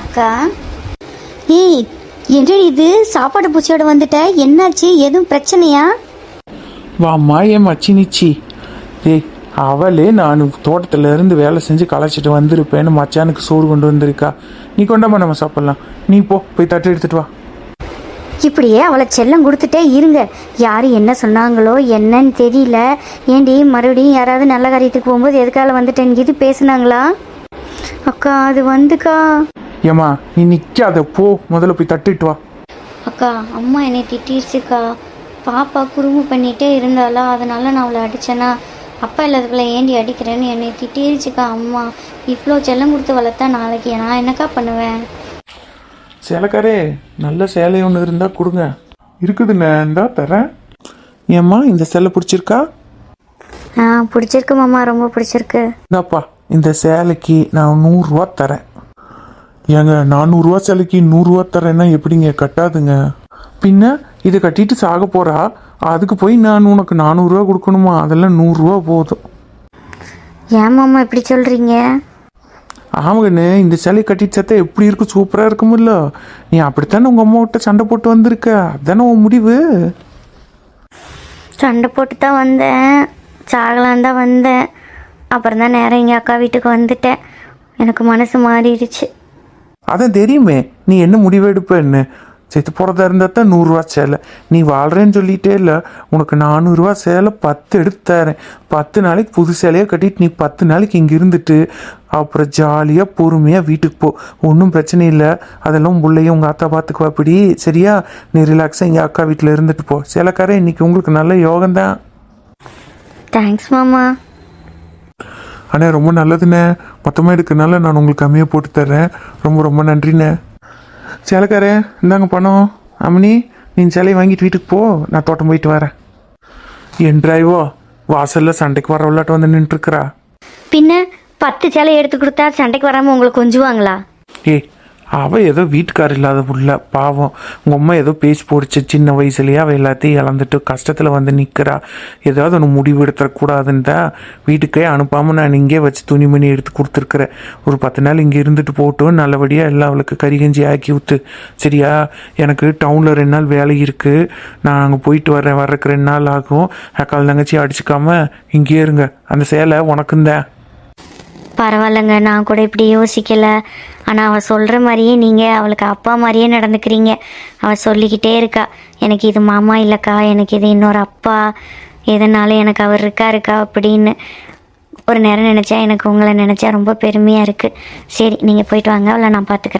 அக்கா. ஏய் என்னடி இது? சாப்பாடு பூச்சியோட வந்துட்ட. என்னாச்சு? எதுவும் பிரச்சனையா? வாம்மா என் மச்சி நிச்சி? ஏய் அவளே நான் தோட்டத்துல இருந்து வேலை செஞ்சு களைச்சிட்டு வந்திருப்பேன்னு மச்சானுக்கு சோறு கொண்டு வந்திருக்கா. நீ கொண்டாமா நம்ம சாப்பிடலாம். நீ போ போய் தட்டு எடுத்துட்டு வா. இப்படியே அவளை செல்லம் கொடுத்துட்டே இருங்க. யார் என்ன சொன்னாங்களோ என்னன்னு தெரியல. ஏண்டி மறுபடியும் யாராவது நல்ல காரியத்துக்கு போகும்போது எதுக்கால வந்துட்டேன் இது பேசுனாங்களா? அக்கா அது வந்துக்கா. ஏம்மா நீ நிக்காத போ முதல்ல போய் தட்டிட்டு வா. அக்கா அம்மா என்னை திட்டிருச்சுக்கா. பாப்பா குறும்பு பண்ணிகிட்டே இருந்தாளா? அதனால நான் அவளை அடித்தேனா அப்பா இல்லாதவளை ஏண்டி அடிக்கிறேன்னு என்னை திட்டிருச்சுக்கா அம்மா. இவ்வளோ செல்லம் கொடுத்து வளர்த்தா நாளைக்கு நான் என்னக்கா பண்ணுவேன்? சேலைக்காரே நல்ல சேலை ஒன்று இருந்தா கொடுங்க. இருக்குதுண்ணே இந்தா தரேன். ஏம்மா இந்த சேலை பிடிச்சிருக்கா? ஆ பிடிச்சிருக்கு மாமா ரொம்ப பிடிச்சிருக்கு. இந்தாப்பா இந்த சேலைக்கு நான் நூறுரூவா தரேன். ஏங்க நானூறுரூவா சேலைக்கு நூறுரூவா தரேன்னா எப்படிங்க? கட்டாதுங்க. பின்ன இதை கட்டிட்டு சாக போறா? அதுக்கு போய் நான் உனக்கு நானூறுரூவா கொடுக்கணுமா? அதெல்லாம் நூறுரூவா போதும். ஏன் மாமா இப்படி சொல்கிறீங்க ஆமாங்கண்ணே இந்த சேலை கட்டிட்டு சத்தா எப்படி இருக்கு? சூப்பராக இருக்குமில்ல நீ அப்படித்தானே உங்கள் அம்மாவிட்ட சண்டை போட்டு வந்திருக்க? அதானே உன் முடிவு? சண்டை போட்டு தான் வந்தேன். சாகலான் தான் வந்தேன். அப்புறம் தான் நேரம் எங்கள் அக்கா வீட்டுக்கு வந்துட்டேன். எனக்கு மனசு மாறிடுச்சு. அதான் தெரியுமே நீ என்ன முடிவு எடுப்பேன்னு செத்து போகிறதா இருந்தால் தான் நூறுரூவா சேலை. நீ வாழ்கிறேன்னு சொல்லிட்டே இல்லை உனக்கு நானூறுரூவா சேலை பத்து எடுத்து தரேன். பத்து நாளைக்கு புது சேலையாக கட்டிட்டு நீ பத்து நாளைக்கு இங்கே இருந்துட்டு அப்புறம் ஜாலியாக பொறுமையாக வீட்டுக்கு போ. ஒன்றும் பிரச்சனை இல்லை. அதெல்லாம் பிள்ளைய உங்கள் அத்தா பார்த்துக்குவா அப்படி சரியா? நீ ரிலாக்ஸாக எங்கள் அக்கா வீட்டில் இருந்துட்டு போ. சேலைக்காரன் இன்னைக்கு உங்களுக்கு நல்ல யோகம்தான் தேங்க்ஸ் மாமா. அண்ணே ரொம்ப நல்லதுண்ணே. மொத்தமாக எடுக்கிறனால நான் உங்களுக்கு கம்மியாக போட்டு தர்றேன். ரொம்ப ரொம்ப நன்றிண்ணே. சேலைக்காரே இந்தாங்க பணம். அம்மனி நீ சேலையை வாங்கிட்டு வீட்டுக்கு போ. நான் தோட்டம் போயிட்டு வரேன். என் டிரைவோ வாசலில் சண்டைக்கு வர விளையாட்டு வந்து நின்றுருக்குறா பின்ன பத்து சேலை எடுத்து கொடுத்தா சண்டைக்கு வராமல் உங்களை கொஞ்சுவாங்களா? ஏய் அவள் ஏதோ வீட்டுக்கார் இல்லாத புள்ள பாவம். உங்கள் அம்மா ஏதோ பேசி போடுச்சு சின்ன வயசுலேயே அவள் எல்லாத்தையும் இழந்துட்டு கஷ்டத்தில் வந்து நிற்கிறா ஏதாவது ஒன்று முடிவு எடுத்துடக்கூடாதுன்னு தான் வீட்டுக்கே அனுப்பாமல் நான் இங்கே வச்சு துணிமணி எடுத்து கொடுத்துருக்குறேன். ஒரு பத்து நாள் இங்கே இருந்துட்டு போட்டும் நல்லபடியாக எல்லாம் அவளுக்கு கறிகஞ்சி ஆக்கி ஊற்று சரியா எனக்கு டவுனில் ரெண்டு நாள் வேலை இருக்குது நான் அங்கே போயிட்டு வரேன் வர்றதுக்கு ரெண்டு நாள் ஆகும். அக்கால் தங்கச்சி அடிச்சுக்காமல் இங்கேயே இருங்க. அந்த சேலை உனக்குந்தேன். பரவாயில்லைங்க. நான் கூட இப்படி யோசிக்கல. ஆனால் அவள் சொல்கிற மாதிரியே நீங்கள் அவளுக்கு அப்பா மாதிரியே நடந்துக்கிறீங்க. அவள் சொல்லிக்கிட்டே இருக்கா எனக்கு இது மாமா இல்லைக்கா எனக்கு இது இன்னொரு அப்பா. எதனால எனக்கு அவர் இருக்கா இருக்கா? அப்படின்னு ஒரு நேரம் நினச்சா எனக்கு உங்களை நினச்சா ரொம்ப பெருமையாக இருக்குது சரி நீங்கள் போயிட்டு வாங்க அவளை நான் பார்த்துக்கிறேன்